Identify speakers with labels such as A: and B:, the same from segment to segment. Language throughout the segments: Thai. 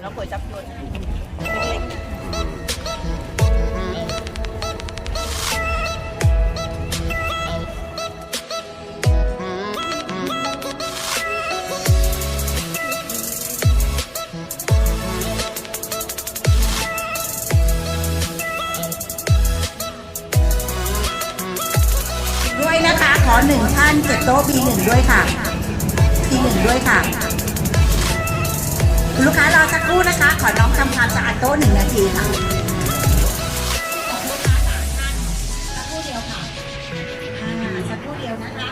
A: แล้วก๋วยจับยวนเล็กๆ
B: ด้วยนะคะ ขอหนึ่งท่านเก็บโต๊ะ B1 ด้วยค่ะ B1 ด้วยค่ะ ลูกค้ารอสักครู่นะคะ ขอน้องทำความสะอาดโต๊ะหนึ่งนาทีค่ะสักครู่เดียวค่ะอ่าสักคู่เดียวนะคะ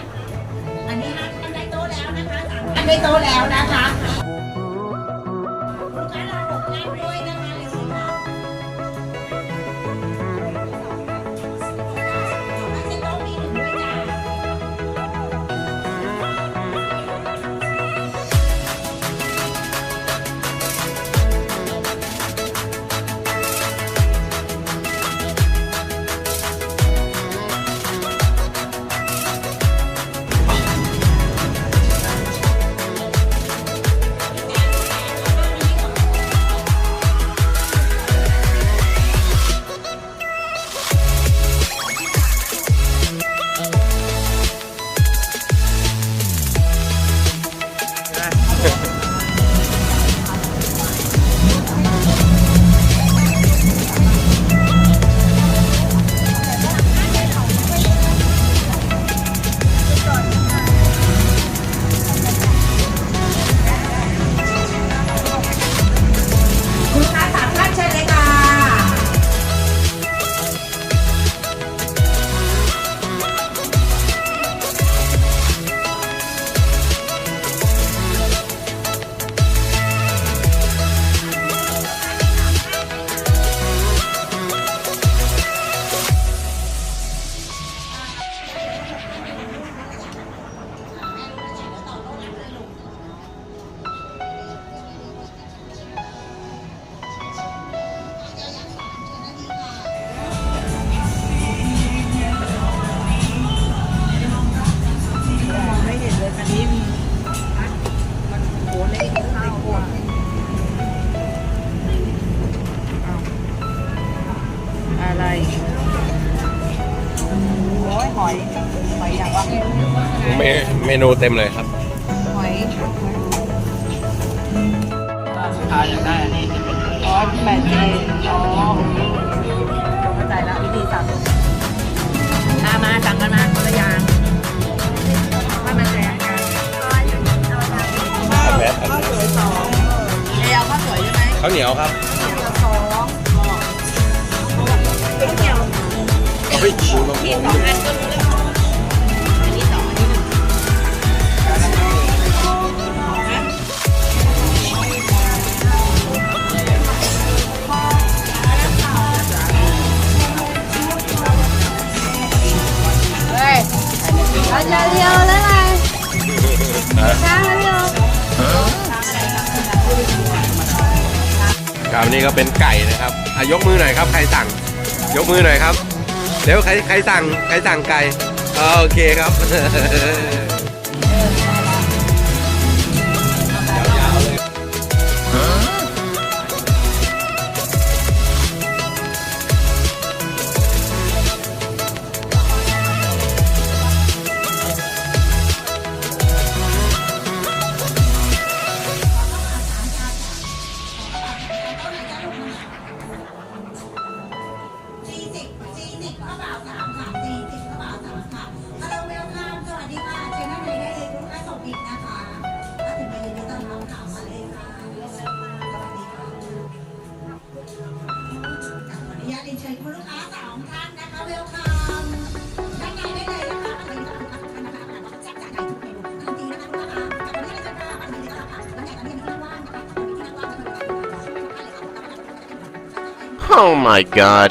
B: อันนี้ฮะอันในโต๊ะแล้วนะคะอันในโต๊ะแล้วนะคะ
A: โอ้ยหอยหอยอย่างว่า
C: เมเมนูเต็มเลยครับ
A: หอย
D: ลูกค้าอยากได้อันนี้จะเป็น
A: อ๋อแปดเจอ๋อเข้าใจแล้ววิธีสั่งมามาสั่งกันมาคนละอย่างว่ามันแจกกัน
C: แมส
A: ข้าวสวยสองเดียวข้าวสวยใช่ไหม
C: ข้าวเหนียวครับ
A: เดียวสองเป็นเดียว
C: เฮ้ยชิมมา
A: มีสองอันก็รู้แล้วอันนี้สองอันนี้หนึ่งเฮ้ยเราจะเรียวแล้วไงช้างเรียว
C: ครับนี่ก็เป็นไก่นะครับอะยกมือหน่อยครับ ใครสั่ง ยกมือหน่อยครับ เดี๋ยวใครใครสั่งใครสั่งไก่โอเคครับ เรี
B: ยนเชิญคุณลูกค้าสองท่านนะคะเวลคัมด้านในได้เลยนะคะมาเลยค่ะทุกท่านนะคะอาหารแซ่บจากไก่ทุกเมนูทันทีนะคะลูกค้าค่ะกับวันนี้เราจะพามาดูเลยค่ะวันไหนตอนนี้มีที่ว่างนะคะมีที่ว่างจะมาดู
E: Oh my god.